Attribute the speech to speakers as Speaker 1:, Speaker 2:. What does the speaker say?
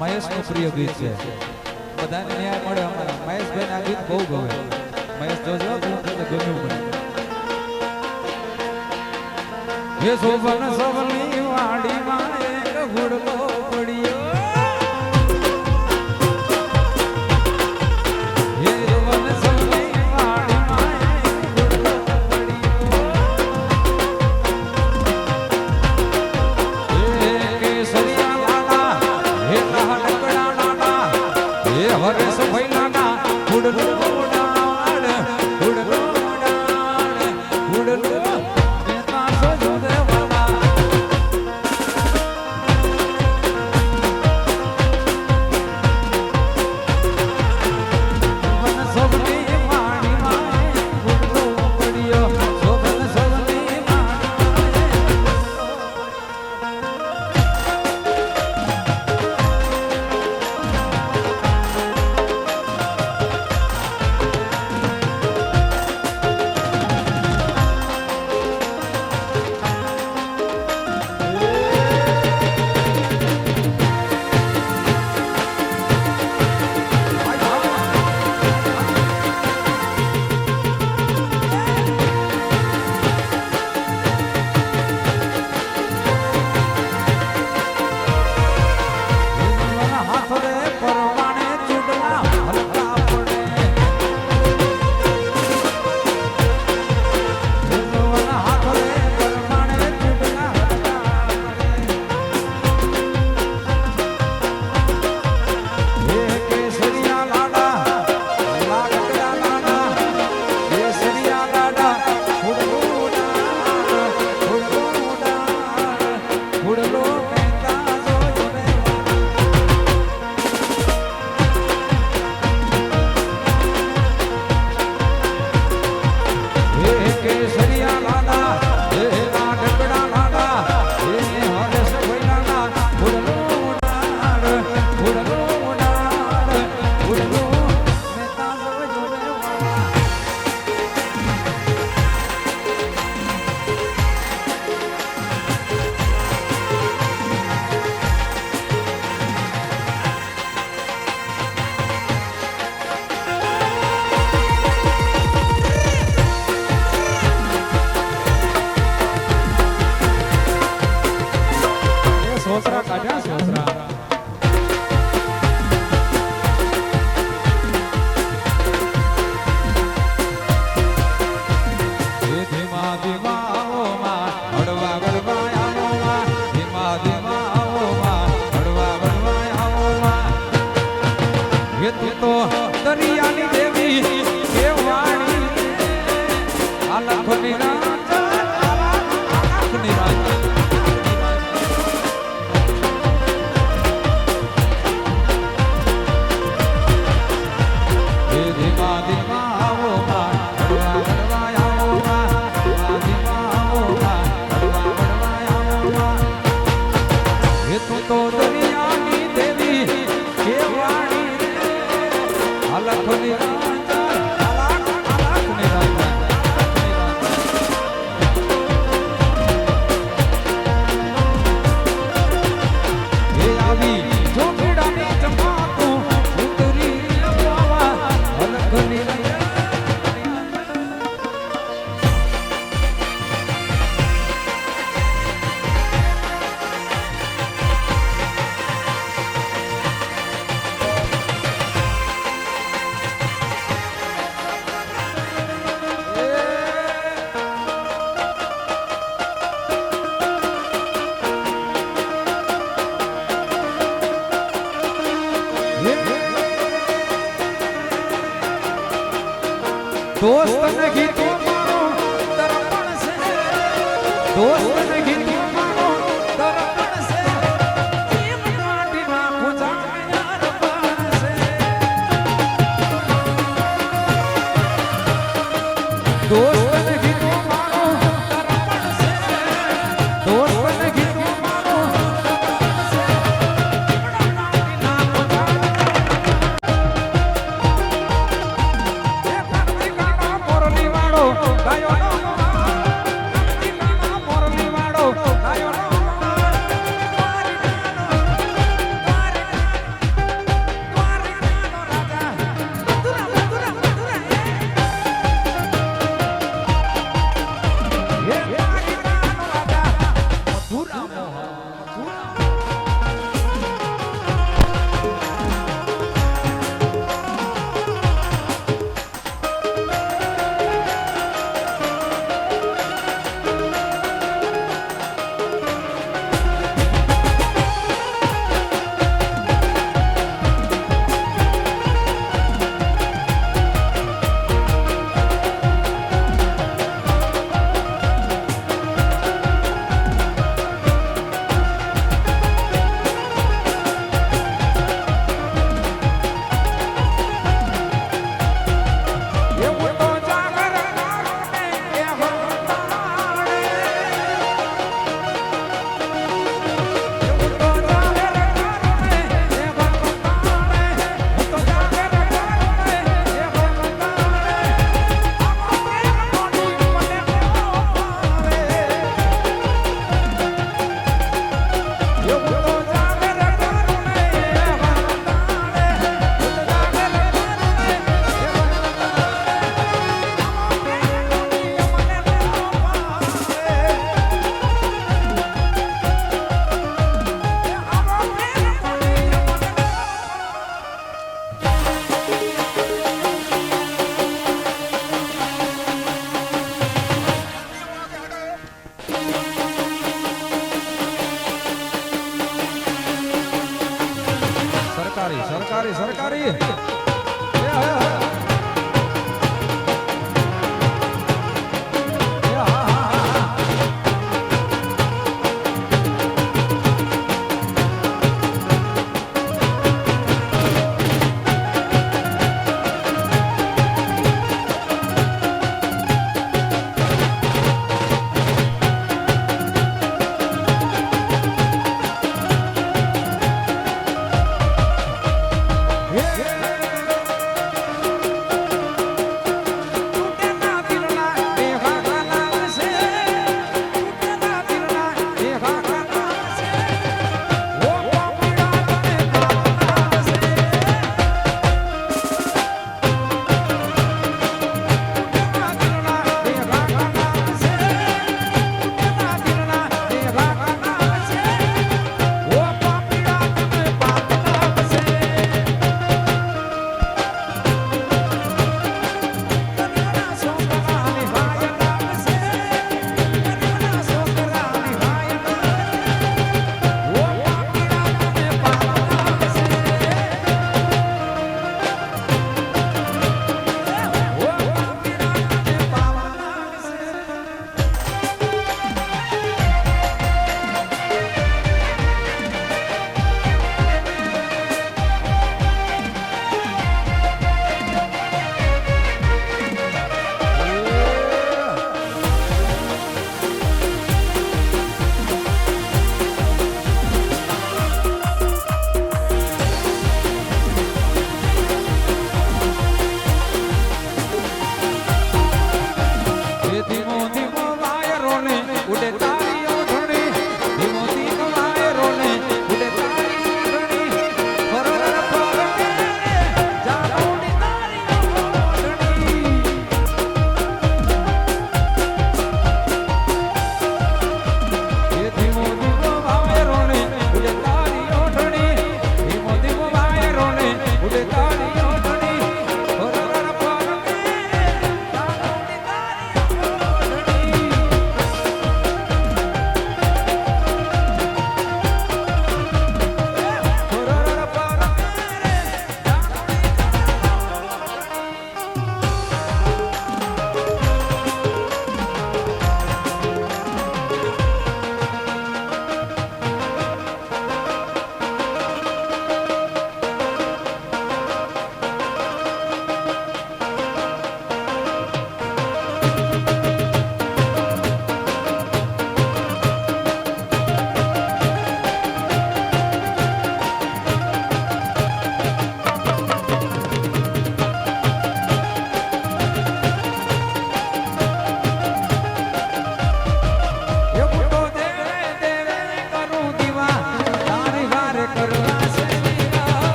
Speaker 1: મહેશનું પ્રિય ગીત છે. બધાને ન્યાય મળે અમારા મહેશભાઈને આ ગીત બહુ ગમે. મહેશ જોજો તમને ગમ્યું મને. હે શોભન વાડી માં એક ગુડલો પડી otra caña. દોસ્ત 可